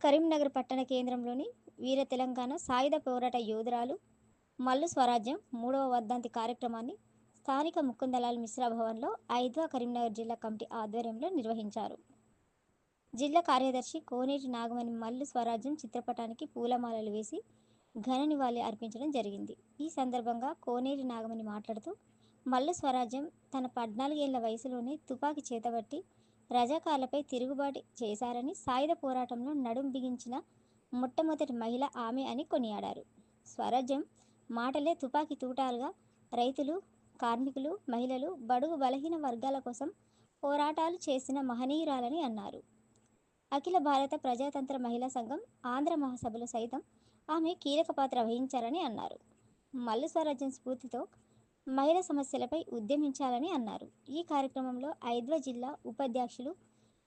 కరీంనగర్ పట్టణ కేంద్రంలోని వీర తెలంగాణ సాయుధ పోరాట యోధురాలు మల్లు స్వరాజ్యం మూడవ వర్ధంతి కార్యక్రమాన్ని స్థానిక ముకుందలాల్ మిశ్రా భవన్లో ఐద్వా కరీంనగర్ జిల్లా కమిటీ ఆధ్వర్యంలో నిర్వహించారు. జిల్లా కార్యదర్శి కోనేటి నాగమణి మల్లు స్వరాజ్యం చిత్రపటానికి పూలమాలలు వేసి ఘన నివాళి అర్పించడం జరిగింది. ఈ సందర్భంగా కోనేటి నాగమణి మాట్లాడుతూ మల్లు స్వరాజ్యం తన పద్నాలుగేళ్ళ వయసులోనే తుపాకీ చేతబట్టి రజాకార్లపై తిరుగుబాటు చేశారని సాయుధ పోరాటంలో నడుం బిగించిన మొట్టమొదటి మహిళ ఆమె అని కొనియాడారు. స్వరాజ్యం మాటలే తుపాకీ తూటాలుగా రైతులు కార్మికులు మహిళలు బడుగు బలహీన వర్గాల కోసం పోరాటాలు చేసిన మహనీయురాలని అన్నారు. అఖిల భారత ప్రజాతంత్ర మహిళా సంఘం ఆంధ్ర మహాసభలో సైతం ఆమె కీలక పాత్ర వహించారని అన్నారు. మల్లు స్వరాజ్యం స్ఫూర్తితో మహిళా సమస్యలపై ఉద్యమించాలని అన్నారు. ఈ కార్యక్రమంలో ఐద్వ జిల్లా ఉపాధ్యక్షులు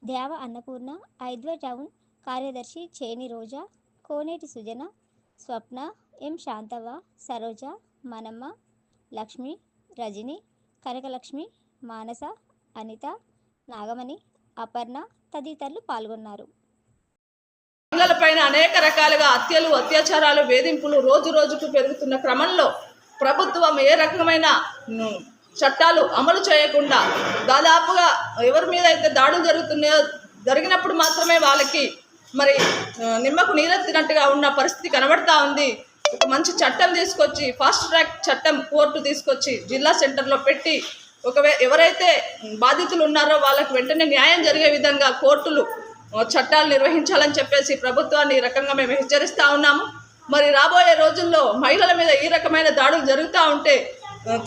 దేవ అన్నపూర్ణ ఐద్వ టౌన్ కార్యదర్శి చేని రోజా కోనేటి సుజన స్వప్న ఎం శాంతవ్వ సరోజ మనమ్మ లక్ష్మి రజని కనకలక్ష్మి మానస అనిత నాగమణి అపర్ణ తదితరులు పాల్గొన్నారు. మహిళలపైన అనేక రకాలుగా హత్యలు అత్యాచారాలు వేధింపులు రోజు రోజుకు పెరుగుతున్న క్రమంలో ప్రభుత్వం ఏ రకమైన చట్టాలు అమలు చేయకుండా దాదాపుగా ఎవరి మీద అయితే దాడులు జరుగుతున్నాయో జరిగినప్పుడు మాత్రమే వాళ్ళకి మరి నిమ్మకు నీరెత్తినట్టుగా ఉన్న పరిస్థితి కనబడతా ఉంది. ఒక మంచి చట్టం తీసుకొచ్చి ఫాస్ట్ ట్రాక్ చట్టం కోర్టు తీసుకొచ్చి జిల్లా సెంటర్లో పెట్టి ఒకవే ఎవరైతే బాధితులు ఉన్నారో వాళ్ళకి వెంటనే న్యాయం జరిగే విధంగా కోర్టులు చట్టాలు నిర్వహించాలని చెప్పేసి ప్రభుత్వాన్ని ఈ రకంగా మేము హెచ్చరిస్తూ ఉన్నాము. మరి రాబోయే రోజుల్లో మహిళల మీద ఈ రకమైన దాడులు జరుగుతూ ఉంటే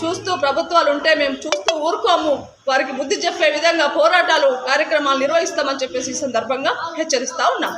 చూస్తూ ప్రభుత్వాలు ఉంటే మేము చూస్తూ ఊరుకోము. వారికి బుద్ధి చెప్పే విధంగా పోరాటాలు కార్యక్రమాలు నిర్వహిస్తామని చెప్పేసి ఈ సందర్భంగా హెచ్చరిస్తూ ఉన్నాం.